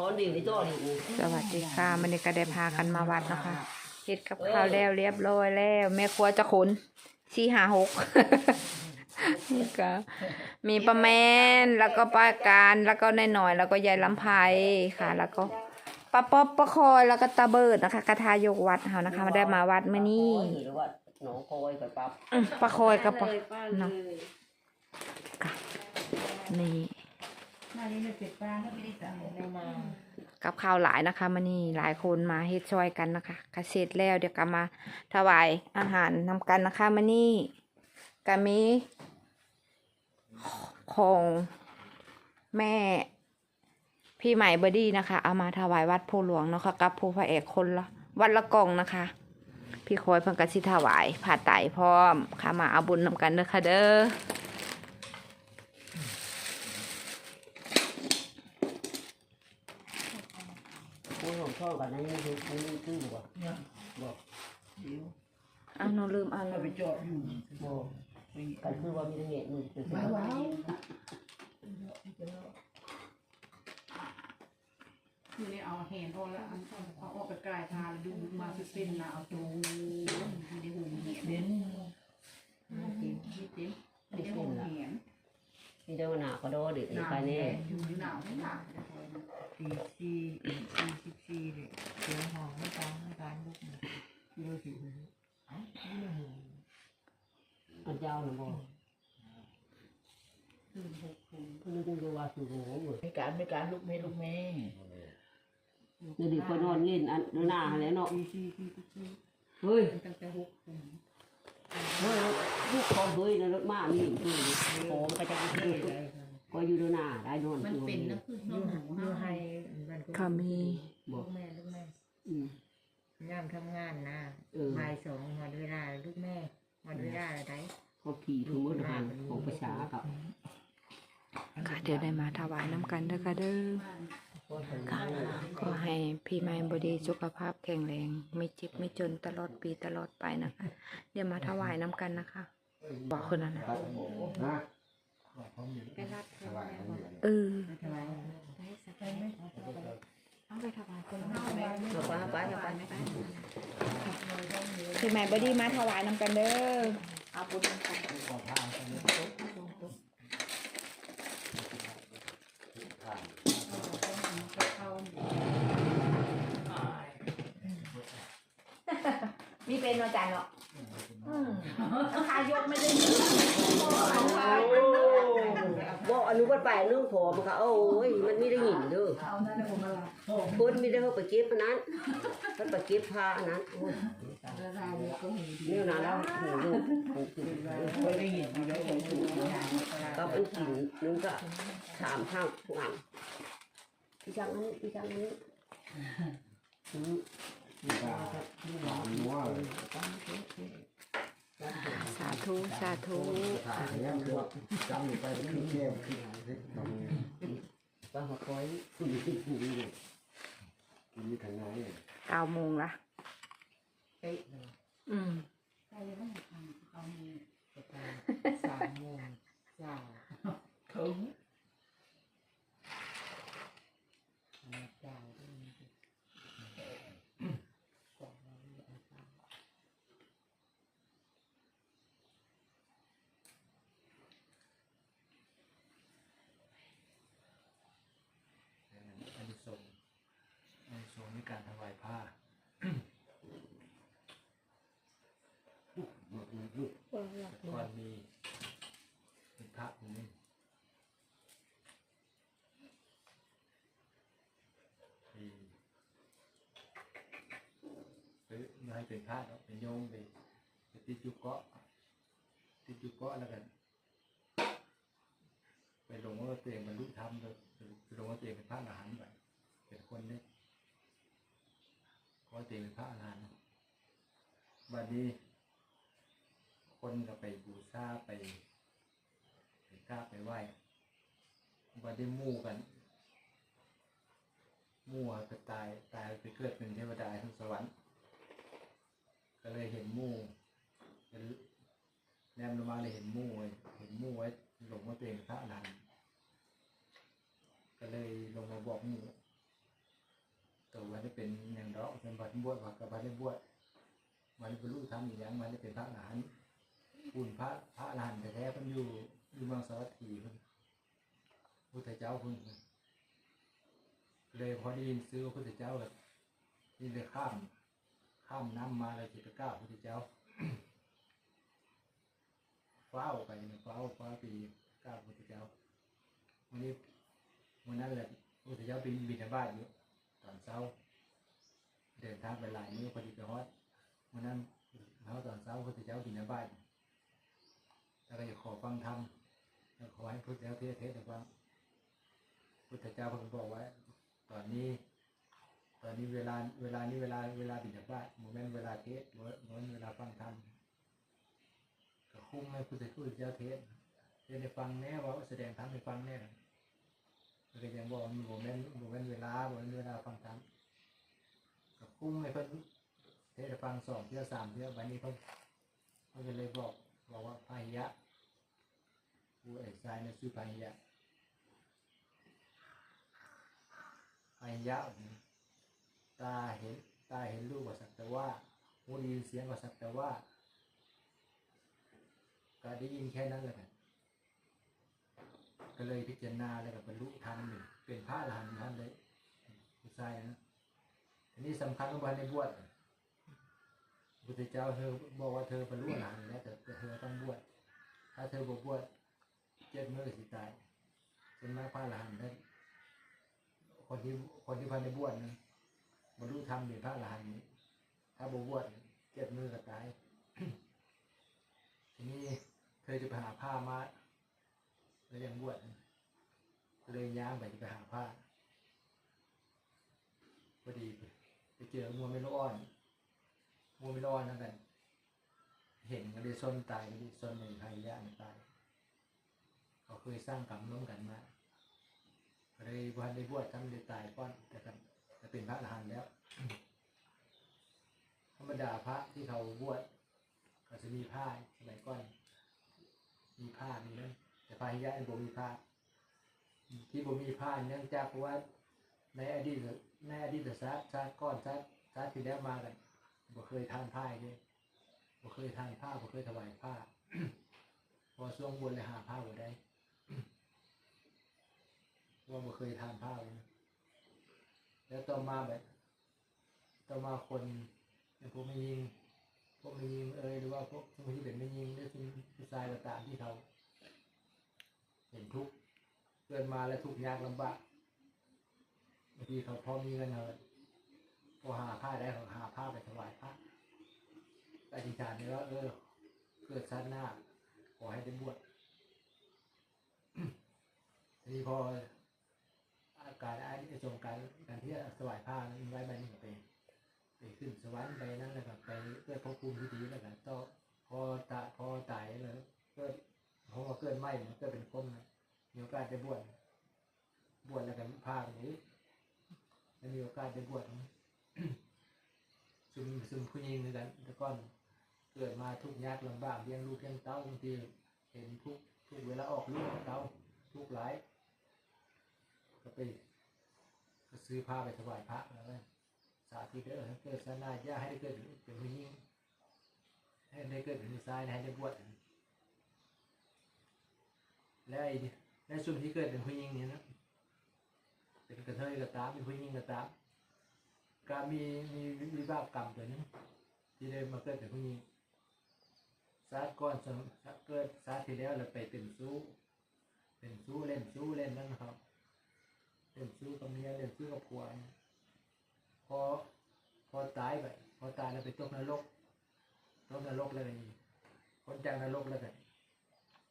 ก้อนดินี่จ้อดิสวัสดีค่ะมันนี้ก็ได้พากันมาวัดเนาะคะเฮ็ดกับข้าวแล้วเรียบร้อยแล้ว แม่ครัวจะขนสี่หาหกนี่ก็มีป้าแมนแล้วก็ป้าการแล้วก็นายหน่อย แล้วก็ยายลำไพค่ะ แล้วก็ป้าป๊อปป้าคอยแล้วก็ตาเบิดนะคะกระทายกวัดเฮานะคะมาได้มาวัดมื้อนี้หรือว่าหนองคอยกับปั๊บอื้อป้าคอยกับป้าเลยป้าเลเนาะยนี่ มานี่เลยเป็ดปลาถ้าไม่ได้สั่งในนากับข้าวหลายนะคะมื้อนี้หลายคนมาเฮ็ดช่วยกันนะคะกเสร็จแล้วเดี๋ยวก็มาถวายอาหารนำกันนะคะมื้อนี้ก็มีของแม่พี่ใหม่เบอดี้นะคะ เอามาถวายวัดโพหลวงเนาะค่ะกับผู้พระเอกคนละวัดละกองนะคะ พี่คอยเพิ่งกสิถวายผ่าไตพร้อมค่ะมาเอาบุญนำกันเด้อค่ะเด้อ กูหลงช่องกันนั่นนี่คือนี่คือบ่บอกอ้าวหนูลืมเอ่านไปจอดอยู่บอกกันคือว่ามีเหตุนี่คือว้าวว้าวคือนี่เอาแหนออกแล้วเอาเอาออกไปกลายทาแล้วดูมาเป็นๆนะเอาตรงไม่ได้หูเหียนเด่นไม่เต็มไม่เต็มไม่ได้หูเหียนมีเจ้าหน้าก็โดนดิหนาวไปนี่อยู่หนาวไม่หนา วจะคอยนะสี่สี่สี่สิบสี่เลยเสียงห้องไม่ตามไม่ตามลูกนะที่เราสิเอ้าไม่ได้หูอันเจ้าหนูบอกคืนหกคืนเพิ่นนึกว่าคือโง่หมดไม่การไม่การลูกแม่ลูกแม่นี่ดิคนนอนเงินอันดูหน้าแล้วเนาะสี่สี่สี่สิบสี่เฮ้ยตั้งแต่หกคืนเฮ้ยลูกคอเฮ้ยนะรถมานี่คือของก็จะคือ ก็อยู่ดูหน้าได้นอนมันเป็นนะคือน้ยูองหนูยูให้ให้มันค่ะมีลูกแม่ลูกแม่อืมย่ามทำงานนะเออ บ่ายสองหมดเวลาลูกแม่หมดเวลาอะไรเขาขี่ทั้งหมดทางของประชาครับค่ะเดี๋ยวได้มาถวายน้ำกันเด้อค่ะเด้อ ค่ะก็ให้พี่ไม้บดีสุขภาพแข็งแรง ไม่เจ็บไม่จนตลอดปีตลอดไปนะคะ เดี๋ยวมาถวายน้ำกันนะคะบอกคนนั้นนะ นะ ไปรับเธอแม่บอกเออทำไมได้สักแม่เอาไปถวายคนละเอาไปเอาไปเอาไปพี่ไม้บดีมาถวายน้ำกันเด้อเอาบุญกันมีเป็นอาจารย์เนาะราคายกไม่ได้บอกอ นุบัติไปเรื่องผอมค่ะโอ้ยมันไม่ได้หินเด้อเอานั่นเลยผมมาละคนไม่ได้เขาไปเก็บอันนั้นเขาไปเก็บผ้าอันนั้นโอ้ยแล้วเราก็เห็นนี่นะแล้วหูลูกหูกินไม่ได้ยินอยู่แล้วผมถูกนะก็เป็นกินนึงก็ถามข้างผู้อ่านพี่จังนั้นพี่จังนั้นอืมถามว่า สาธุ สาธุถามเนี่ยคือว่าจำอยู่ไปเป็นแก้วคือหายสิทำไงว่าหัวคอยคุณติดหูอยู่กินมีทางไหนเก้าโมงละเป๊ะอืมใครต้องทำเอามีสามโมงเช้าถึงเช้า อันนี้ส่งอันนี้ส่งในการถวายผ้า ก่อนมีเป็นพระองค์นี้ที่หรือไม่ให้เป็นพระเนาะเป็นโยมไปไปติดอยุกเกาะติดอยุกเกาะแล้วกัน ไปหลงว่าตัวเองบรรลุธรรมเลยไปลงว่าตัวเองเป็นพระอรหันต์ไปเป็นคนเล็กก็ตัวเองเป็นพระอรหันต์บัดนี้ คนก็ไปบูชาไปไปกราบไปไหว้บัดนี้มู่กัน มู่ก็ตายตายไปเกิดเป็นเทวดาทั้งสวรรค์ ก็เลยเห็นมู่เป็นแนมลงมาเลยเห็นมู้เห็นมู่ไว้หลงว่าตัวเองเป็นพระอรหันต์ก็เลยลงมาบอกมู่เป็นอย่างดอกเป็นบัดบวชว่ากับบัดได้บวชมันบรรลุธรรมอีกอย่างมันได้เป็นพระอรหันต์ คุณพระพระอรหันต์แท้ๆเพิ่นอยู่อยู่เมืองสวัสดีเพิ่นพุทธเจ้าเพิ่นเลยพอได้ยินซื้อพุทธเจ้าแบบนี่เลยข้ามข้ามน้ำมาเลยจิตก้าวพุทธเจ้าฟ้าวไปเนี่ยฟ้าฟ้าปีก้าวพุทธเจ้าวันนี้วันนั้นแหละพุทธเจ้าบินบินบาตอยู่ตอนเช้า เดินทางไปหลายมื้อพอดีไปฮอดวันนั้นเขาตอนเช้าพุทธเจ้าบินบาต แล้วก็อยากขอฟังธรรมขอให้พุทธเจ้าเทศเทศน์ให้ฟังพุทธเจ้าเพิ่งบอกไว้ ตอนนี้ ตอนนี้เวลาเวลานี้เวลาเวลาบิณฑบาโมเมนต์เวลาเทศโมเมนต์เวลาฟังธรรมก็คุ้มให้พุทธทูตเจ้าเทศเทศให้ฟังแน่ว่าแสดงธรรมให้ฟังแน่แล้วก็ยังบอกมีโมเมนต์โมเมนต์เวลาโมเมนต์เวลาฟังธรรมก็คุ้มให้เพิ่นเทศให้ฟังสองเที่ยวสามเที่ยววันนี้เพิ่นเพิ่นก็เลยบอก บอกว่าพายะผู้เอกชายในชื่อพายะพายะตาเห็นตาเห็นรูปว่าสักแต่ว่าหูได้ยินเสียงว่าสักแต่ว่าก็ได้ยินแค่นั้นแหละก็เลยพิจารณาแล้วก็บรรลุธรรมหนึ่งเป็นพระอรหันต์ท่านเลยผู้ชายนะทีนี้สำคัญว่าในบวช พุทธเจ้าเธอบอกว่าเธอบรรลุอรหันต์แล้วแต่เธอต้องบวชถ้าเธอบวชบวชเจ็ดมื้อสิตายเป็นมาพระอรหันต์ได้คนที่คนที่พันในบวชนะบรรลุธรรมเป็นพระอรหันต์นี้ถ้าบวชเจ็ดมือก็ตายทีนี้เธอจะไปหาผ้ามาแล้วยังบวชเลยย้างไปจะไปหาผ้าพอดีไปเจอมัวไม่ร้อน มัวไม่ร้อนนั่นกันเห็นก็เลยซนตายก็เลยซนในภัยยะมันตายเขาเคยสร้างกรรมร่วมกันมาก็เลยวันได้บวชทำได้ตายก้อนแต่กันจะเป็นพระอรหันต์แล้ว ธรรมดาพระที่เขาบวชก็จะมีผ้าสมัยก่อน มีผ้ามีนั้นแต่พระยะนี่บ่มีผ้าที่บ่มีผ้าเนื่องจากว่าในอดีตในอดีตชาติชาติก่อนชาติชาติที่แล้วมากัน บ่เคยทานผ้าเลยบ่เคยทานผ้าบ่เคยถวายผ้าพอช่วงบวชเลยหาผ้าบ่ได้ว่าบ่เคยทานผ้าเลยแล้วต่อมาแบบต่อมาคนอย่างพวกไม่ยิงพวกไม่ยิงเอยหรือว่าพวกคนที่เป็นไม่ยิงหรือเป็นผู้ชายก็ตามที่เขาเห็นทุกข์เกิดมาแล้วทุกข์ยากลำบากบางทีเขาพอมีเงินเขา พอหาผ้าได้เขาหาผ้าไปถวายพระแต่อธิษฐานเนี่ยว่าเออ เกิดชาติหน้า ขอให้ได้บวชทีนี้พออาการไอ้ทรงการการที่สวายผ้านั้นไว้ใบหนึ่งไปไปขึ้นสวรรค์ไปนั่นแหละครับไปเกิดภพภูมิที่ดีแล้วกันต่อพอตาพอตายแล้วเกิดเพราะว่าเกิดไหมมันเกิดเป็นคนนะมีโอกาสได้บวชบวชแล้วกันผ้าแบบนี้แล้วมีโอกาสได้บวช ซึมซึมผู้หญิงเหมือนกันแต่ก่อนเกิดมาทุกยากลำบากเลี้ยงลูกเลี้ยงเต้าบางทีเห็นทุกทุกเวลาออกลูกเต้าทุกหลายก็ไปก็ซื้อผ้าไปถวายพระแล้วก็สาธิตเด้อให้เกิดสนาญาให้ได้เกิดเป็นผู้หญิงให้ได้เกิดเป็นผู้ชายให้ได้บวชแล้วไอ้ในส่วนที่เกิดเป็นผู้หญิงเนี่ยนะเป็นกระเทยก็ตามเป็นผู้หญิงก็ตาม ก็มีมีวิบากกรรมตัวนึงที่ได้มาเกิดเป็นผู้หญิงชาก่อนสมเกิดชาที่แล้วเราไปเป็นสู้เป็นสู้เล่นสู้เล่นนั่นนะครับเล่นซื้กับเมียเล่นซื้กับผัวพอพอตายไปพอตายแล้วไปตกนรกตกนรกแล้วนี่คนจากนรกแล้วกัน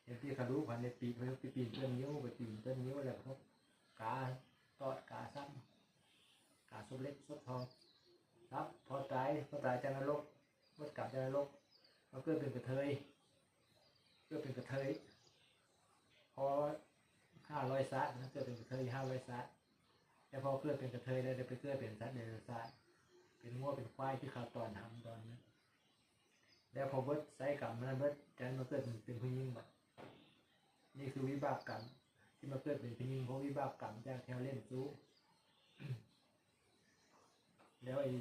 เห็นที่เขารู้ผ่านในปีไปไปปีนต้นนิ้วไปปีนต้นนิ้วแล้วเขากาตอดกาซ้ำ กาสุเล็กสุดทอง ครับ พอตายพอตายจากนรกมดกลับจากนรกมาเกิดเป็นกระเทยเกิดเป็นกระเทยพอห้าร้อยซัดนะเกิดเป็นกระเทยห้าร้อยซัดแต่พอเกิดเป็นกระเทยแล้วได้ไปเกิดเป็นซัดเดรัจฉานเป็นงัวเป็นควายที่เขาตอนทำตอนนั้นแล้วพอเบิดไซกรรมนั้นเบิดจันมาเกิดเป็นผู้หญิงแบบนี่คือวิบากกรรมที่มาเกิดเป็นผู้หญิงเพราะวิบากกรรมจากแถวเล่นซู้ แล้วไอ้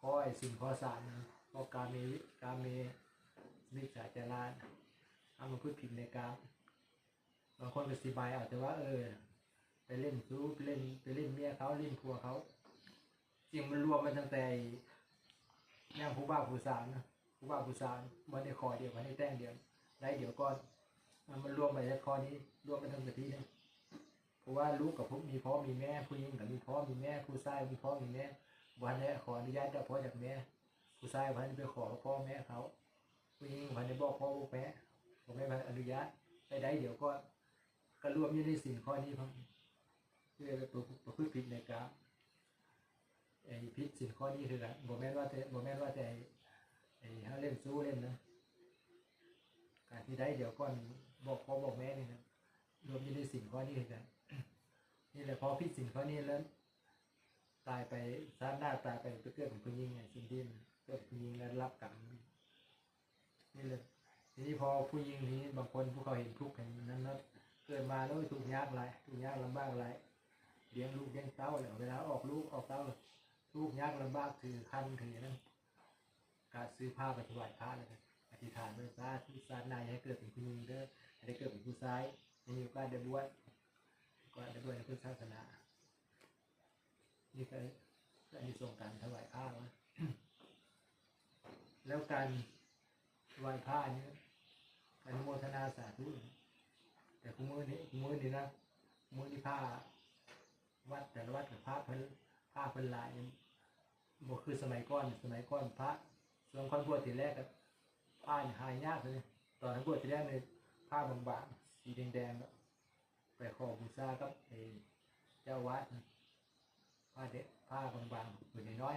ข้อไอ้สิ่งข้อสารข้อการมีการมีวิจารจารานเอามาพูดผิดในกามบางคนก็สิบายอาจจะว่า เออ ไปเล่นซูไปเล่นไปเล่นเมียเขาเล่นผัวเขาจริงมันรวมมันตั้งแต่ย่างผู้บ่าผู้สาวนะผู้บ่าผู้สาวมันได้คอเดียวมันได้แต้งเดียวได้เดี๋ยวก่อนมันรวมไปแล้วคอนี้รวมไปทั้งประเทศนะ ราะว่าลูกกับพวกมีพ่อมีแม่ผู้หญิงกับมีพ่อมีแม่ผู้ชายมีพ่อมีแม่วันนี้ขออนุญาตจากพ่อจากแม่ผู้ชายวันนี้ไปขอพ่อแม่เขาผู้หญิงวันนี้บอกพ่อบอกแม่บอกแม่มาอนุญาตไปได้เดี๋ยวก็ก็รวมอยู่ในสิ่งข้อนี้ครับเพื่อประพฤติประพฤติผิดในกรรมไอ้ผิดสิ่งข้อนี้คือกันบ่แม่ว่าแต่บ่แม่ว่าแต่ไอ้เฮาเล่นสู้เล่นนะการที่ได้เดี๋ยวก่อนบอกพ่อบอกแม่นี่นะรวมอยู่ในสิ่งข้อนี้คือกัน นี่แหละพอผิดสิ่งข้อนี้แล้ว ตายไปชาติหน้าตายไปไปเกิดเป็นผู้หญิงไงสิ่งที่มันเกิดผู้หญิงแล้วรับกรรมนี่เลยทีนี้พอผู้หญิงนี้บางคนผู้เขาเห็นทุกข์เห็นนั้นแล้วเกิดมาแล้วทุกข์ยากไรทุกข์ยากลำบากไรเลี้ยงลูกเลี้ยงเต้าเลยเวลาออกลูกออกเต้าลูกยากลำบากถือคันถือนั่นการซื้อผ้าไปถวายพระเลยอธิษฐานไว้ซาที่ซาในให้เกิดเป็นผู้หญิงเด้อให้ได้เกิดเป็นผู้ชายให้มีโอกาสได้บวช ก็ได้วชในพุทธศาสนานี่ก็อันนี้ส่งการถวายผ้าวะแล้วการถวายผ้านี้อนุโมทนาสาธุแต่คุมือนี้คุมือนี้นะมือนี้ผ้า วัดแต่ละวัดกับผ้าพิ่นผ้าพิ่นลายบ่คือสมัยก่อนสมัยก่อนพระส่วนคนบวชทีแรกก็ผ้าเนี่ยหายยากเลยตอนนั้นบวชทีแรกเนี่ยผ้าบางๆสีแดงๆแล้ว ไปขอบูชากับไอ้เจ้าวัดนะผ้าเด็กผ้าบางๆผืนน้อย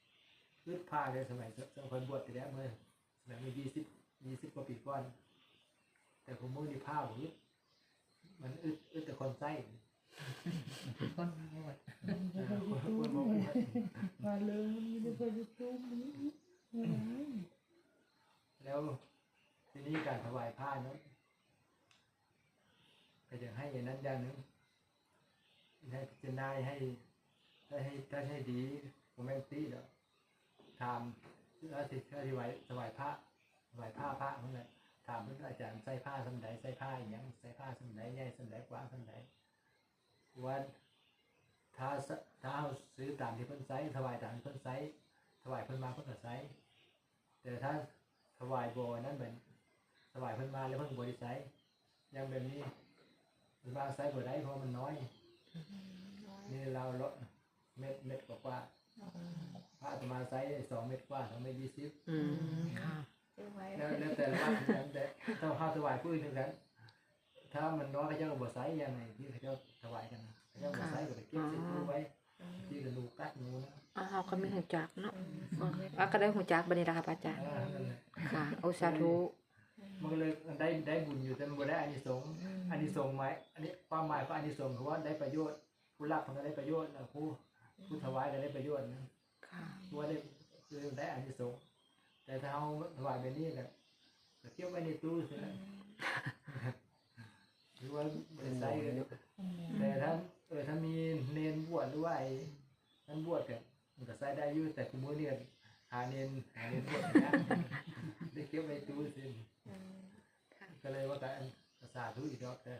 ๆคือผ้าเลยสมัยสมัยคนบวชทีแรกเมื่อสมัยมียี่สิบยี่สิบกว่าปีก่อน แต่ผมมือนี่ผ้าผมมันอึดอึดแต่คนไส้คนบวชเออคนคนบอกว่ามาเลยมันไม่เคยจะจุ้มนี้แล้วทีนี้การถวายผ้านั้น ก็จะให้อย่างนั้นอย่างนึงให้พิจารณาให้ถ้าให้ถ้าให้ดีผมไม่ตีหรอกทำแล้วสิถ้าถวายถวายผ้าถวายผ้าพระเมื่อไหร่ถามเพื่อนอาจารย์ใส่ผ้าสำใดใส่ผ้าอย่างใส่ผ้าสำใดใหญ่สำใดกว้างสำใดว่าถ้าถ้าเอาซื้อตามที่เพิ่นใส่ถวายตามที่เพิ่นใส่ถวายเพิ่นมาเพิ่นก็ใส่แต่ถ้าถวายโบนั้นเป็นถวายเพิ่นมาแล้วเพิ่นบริใส่อยังแบบนี้ เพิ่นมาใส่บ่ได้เพราะมันน้อย นี่เราลดเม็ดเม็ดกว่าๆพระอาตมาใส่สองเม็ดกว่าสองเม็ดยี่สิบอืมค่ะแล้วแล้วแต่ละวัดเหมือนกันแต่ถ้าข้าวถวายผู้อื่นเหมือนกันถ้ามันน้อยเขาเจ้าก็บ่ใส่ยังไงที่เขาเจ้าถวายกันนะเขาเจ้าบ่ใส่ก็ไปเก็บใส่ตู้ไว้ ที่กระดูกกัดหนูนะอ้าวก็มีหูจักเนาะอะก็ได้หูจักบัดนี้ล่ะค่ะพระอาจารย์ เออนั่นแหละ ค่ะโอสาธุ มันก็เลยได้ได้บุญอยู่แต่มันบ่ได้อานิสงส์อานิสงส์ไหมอันนี้ความหมายของอานิสงส์คือว่าได้ประโยชน์ผู้รับมันก็ได้ประโยชน์นะผู้ผู้ถวายก็ได้ประโยชน์นะค่ะตัวได้คือได้อานิสงส์แต่ถ้าเอาถวายแบบนี้ก็ก็เก็บไว้ในตู้เสียหรือว่าบริษัทแต่ถ้าเออถ้ามีเนนบวชหรือว่าไอ้นั้นบวชกันมันก็ใช้ได้อยู่แต่คุณมือเนี่ยหาเนนหาเนนบวชนะได้เก็บไว้ใน ตู้เสียก็เลยว่าการสาธุอีกรอบแต่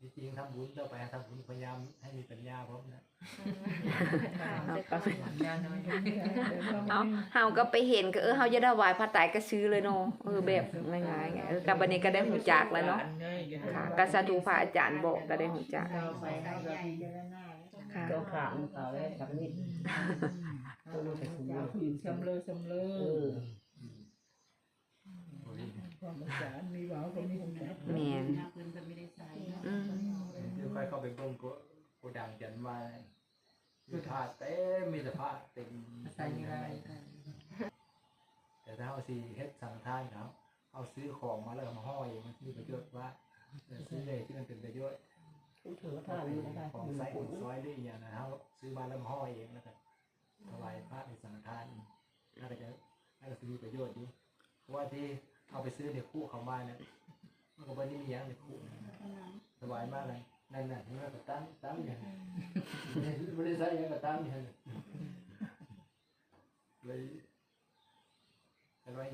จริงๆทำบุญต่อไปทำบุญพยายามให้มีปัญญาพร้อมนะเอาก็ยาน้อยเอาเฮาก็ไปเห็นก็เออเฮาจะได้ไหว้พระไตรก็ซื้อเลยเนาะเออแบบง่ายๆไงเออกับบัดนี้ก็ได้หูจักแล้วเนาะค่ะก็สาธุพระอาจารย์บอกก็ได้หูจักเราไปให้เราพิจารณาค่ะตัวขามเขาแล้วทำนี่ตัวนู้นไปคุมผืนสำเลยสำเลเอยอ ความสารมีหวาวก็มีหุ่นแม่นหน้าปืนก็ไม่ได้ใส่เนาะอืมเดี๋ยวค่อยเข้าไปเบิ่งโกโกดังจันมามีผ้าเต็มมีแต่ผ้าเต็มใส่ยังไงแต่ถ้าเอาสีเฮ็ดสังทานเขาเอาซื้อของมาแล้วก็มาห้อยมันมีประโยชน์ว่าเออซื้อเลยที่มันเป็นประโยชน์ผู้ถือว่าท่านนี่นะคะของใส่ของซอยได้อีกอย่างนะเขาซื้อมาแล้วมาห้อยเองแล้วก็ถวายพระเป็นสังทานน่าจะน่าจะมีประโยชน์ดีเพราะว่าที่ เอาไปซื้อในคู่เขามาเนี่ยมันก็ไม่ได้มีอย่างในคู่สบายมากเลยนั่นน่ะนี่มันก็ตั้งตั้งอย่างนี้ไม่ได้ใส่ยังก็ตั้งอย่างนี้ไปกันไว้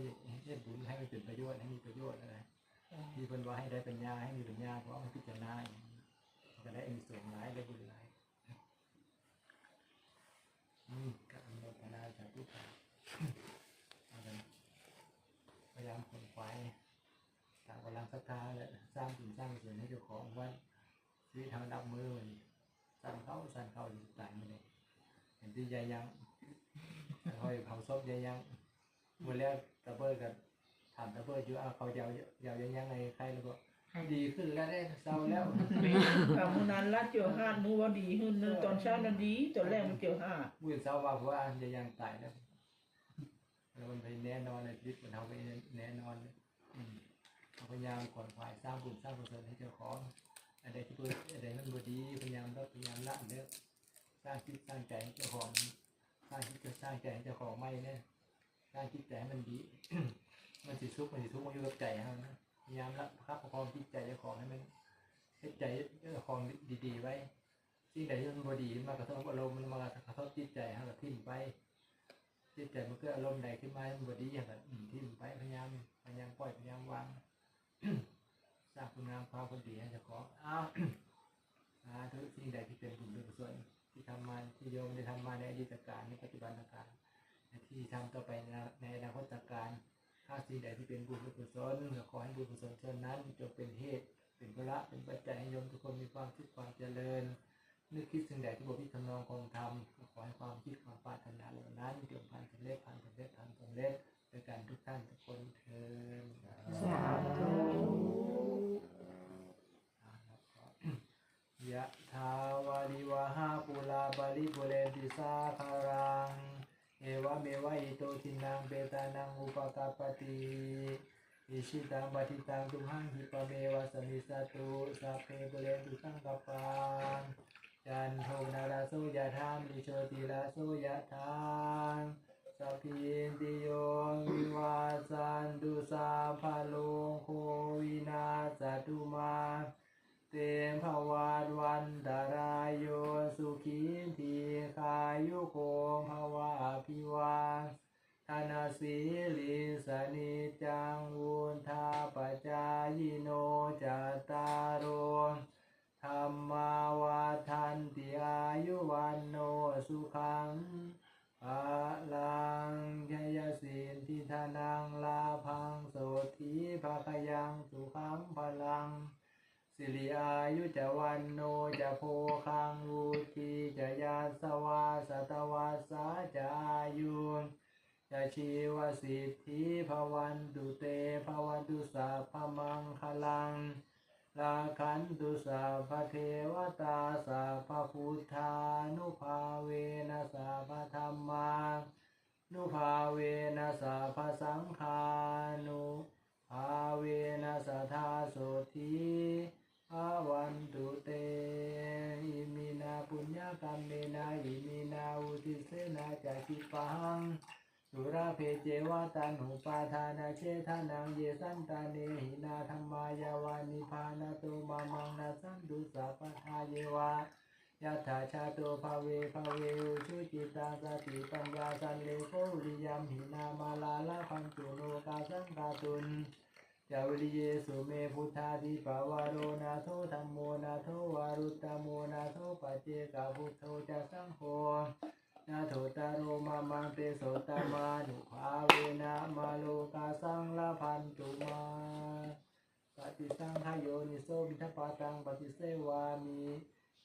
เฮ็ดบุญให้มันเป็นประโยชน์ให้มีประโยชน์อะไรที่เพิ่นว่าให้ได้ปัญญาให้มีปัญญาเพราะมันพิจารณาอย่างนี้ก็ได้มีส่วนหลายได้บุญหลายอืมกับอนุโมทนาสาธุค่ะเอากันพยายามคนควายตามกำลัง ศรัทธาและสร้างบุญสร้างกุศลให้เจ้าของไว่าชีวิตทางดับมือมันสั่นเขาสั่นเขาอยู่ต่างนี่เลยเห็นที่ยายยังห้อยเผาศพยายยังเมื่อแล้วตะเบิดกันถามตะเบิดอยู่เอาเขายาวยาวยยังไงใครแล้วก็ดีขึ้นแล้วได้เศร้าแล้วคำนั้นละเจียวห้ามือว่าดีขึ้นนึงตอนเช้านั้นดีตอนแรกมันเจียวห้ามื่อเศร้าว่าเพราะว่ายายยังตายแล้วแล้วมันไปแน่นอนในชีวิตมันเอาไปแน่นอนเลย ยายามขวนขวายสร้างบุญสร้างกุศลให้เจ้าของอะไรที่เพื่อะไรมันบุดีพยายามลดพยายามละเลิกสร้างจิตสร้างใจให้เจ้าของสร้างจิตสร้างใจให้เจ้าของไม่เนี่ยสร้างจิตใจให้มันดี มันสิทุกข์มันสิทุกข์มันอยู่กับใจเขานะพยายามละครับประคองจิตใจเจ้าของให้มันให้ใจเจ้าของดีๆไว้สิ่งใดที่มันบดีมากระทบอารมณ์มันมากระทบจิตใจเขาทิ้งไปจิตใจมันก็อารมณ์ใดขึ้นมามันบดีอย่างแบบทิ้งไปพยายามพยายามปล่อยพยายามวาง สร้างคุณงามความคนดีให้เจ้าของอ้าวสาธุกสิ่งใดที่เป็นบุญเป็นกุศลที่ทำมาที่โยมได้ทำมาในอดีตการในปัจจุบันการที่ทำต่อไปในในอนาคตการถ้าสิ่งใดที่เป็นบุญเป็นกุศลขอให้บุญกุศลเช่นนั้นจงเป็นเหตุเป็นพละเป็นปัจจัยให้โยมทุกคนมีความคิดความเจริญนึกคิดสิ่งใดที่บพิทำนองคงทำขอให้ความคิดความปรารถนาเหล่านั้นจงพันสำเร็จพันสำเร็จพันสำเร็จ ด้วยกันทุกท่านทุกคนเทินสาธุยะทาวาริวหาปุลาบาลิปุเรนติสาคารัง เอวะเมวะอิโตทินังเปตานังอุปกาปติอิชิตังปฏิตังตุมหังหิปะเมวะสมิสตุสัพเพปุเรนตุสังกปปังจันโทนาราโสยะธามลิโชติลาโสยะธาม สัพินติโยวิวาสันตุสาพาโลงโควินาสตุมาเตมภวันวันตารายโยสุขีทีขายุโกภวะอภิวาธนาสีลิสนิจังวุนทาปจายโนจัตตารโอธรรมาวาทันติอายุวันโนสุขัง สิริอายุจะวันโนจะโพคังวุธีจะยาสวาสตวาสาจะอายุจะชีวสิทธิภวันตุเตภวันตุสัพพมังคลังลาคันตุสัพเทวตาสัพพพุทธานุภาเวนะสัพธรรมานุภาเวนะสัพสังฆานุภาเวนะสัทธาโสธี จาคิปังสุราเพเจวะตันหุปาทานาเชทานังเยสันตาเนหินาธรรมายาวานิพานาตุมามังนาสันตุสัพพทาเยวะยะถาชาโตภาเวภาเวอชุจิตาสติปัญญาสันเลโกริยมหินามาลาลาพันตุโนกาสังกาตุนจาวิเยสุเมพุทธาธิปาวารโรนาโทธรรมโมนาโทวารุตตโมนาโทปเจกาพุทโธจะสังโฆ นาโทตาโรมามังเตโสตมานุภาเวนะมาโลกาสังลาพันตุมาปฏิสังขโยนิโสมิทปาตังปฏิเสวามิ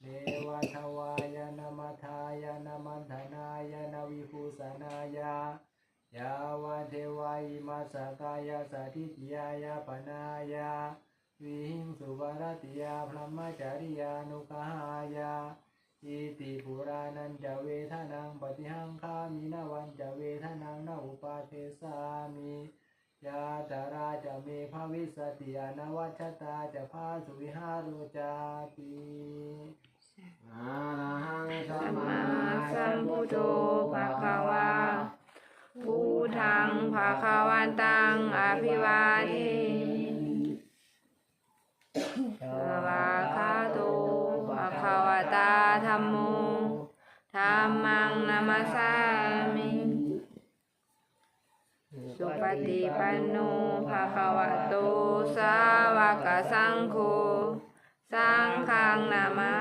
เนวะทวายนามาทายานามันธนายานาวิภูสนายายาวาเทวาอิมาสกายาสาธิตยายาปนายาวิหิงสุบารติยาพรหมจาริยานุกหายา อิติปุรานันจะเวทนังปฏิหังคามินาวันจะเวทนังนาอุปาเทสามิยาตาราจะเมภาวิสติอนาวัชตาจะพาสุวิหารุจาติอาหังสัสัมมมามาสัสัมมพุพุททโธโธภะภะคะคะวาวาพุทธังภะคะวันตังอภิวาเทสวาคาโต ภวตาธรรมโมธรรมังนามาสามิสุปฏิปันโนภาคาวะโตสาวกสังโฆสังฆังนามา